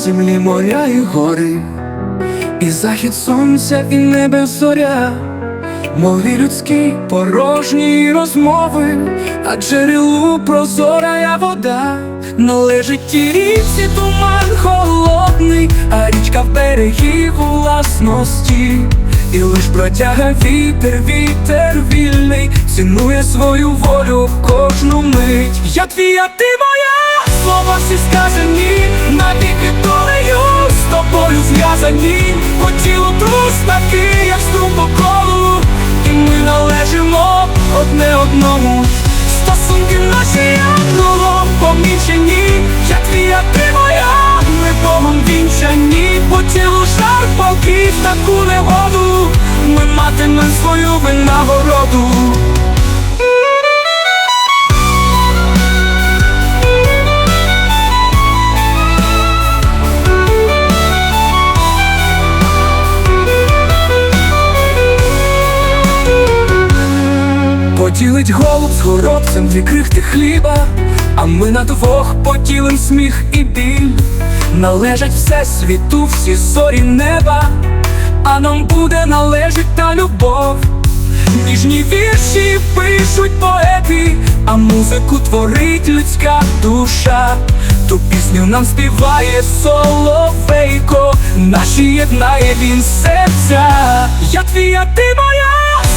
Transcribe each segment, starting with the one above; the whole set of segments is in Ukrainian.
землі, моря і гори, і захід сонця, і небе зоря, мові людські порожні розмови, а джерелу прозорая вода, належить тій річці туман холодний, а річка в берегів власності. І лиш протяга вітер, вітер вільний, цінує свою волю кожну мить. Я твій, а ти моя, слова всі сказані, тобою зв'язані, по тілу такий, як струм по колу, і ми належимо одне одному. Стосунки наші янголом помічені, я твій, а ти моя, ми Богом вінчані, по тілу жар полків таку негоду, ми матимем свою винагороду. Поділить голуб з горобцем дві крихти хліба, а ми на двох поділим сміх і біль. Належать все світу, всі зорі неба, а нам буде належить та любов. Ніжні вірші пишуть поети, а музику творить людська душа. Ту пісню нам співає соловейко, наші єднає він серця. Я твій, а ти моя,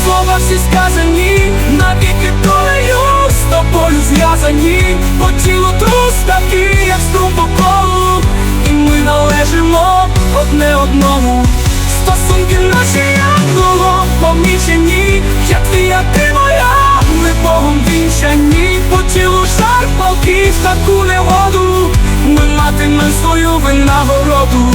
слова всі сказані, навіки долею з тобою зв'язані, по тілу трус такий, як струм по колу, і ми належимо одне одному. Стосунки наші янголом помічені, я твій, а ти моя, ми Богом вінчані, по тілу шар полків таку негоду, ми матимем свою винагороду.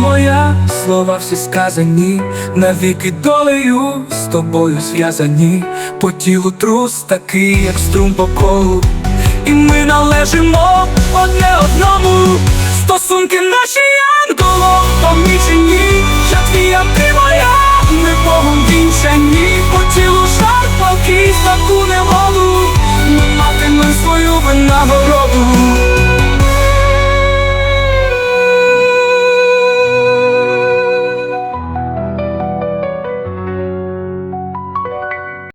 Моя, слова всі сказані, навіки долею з тобою зв'язані, по тілу трус такий, як струм по колу, і ми належимо одне одному.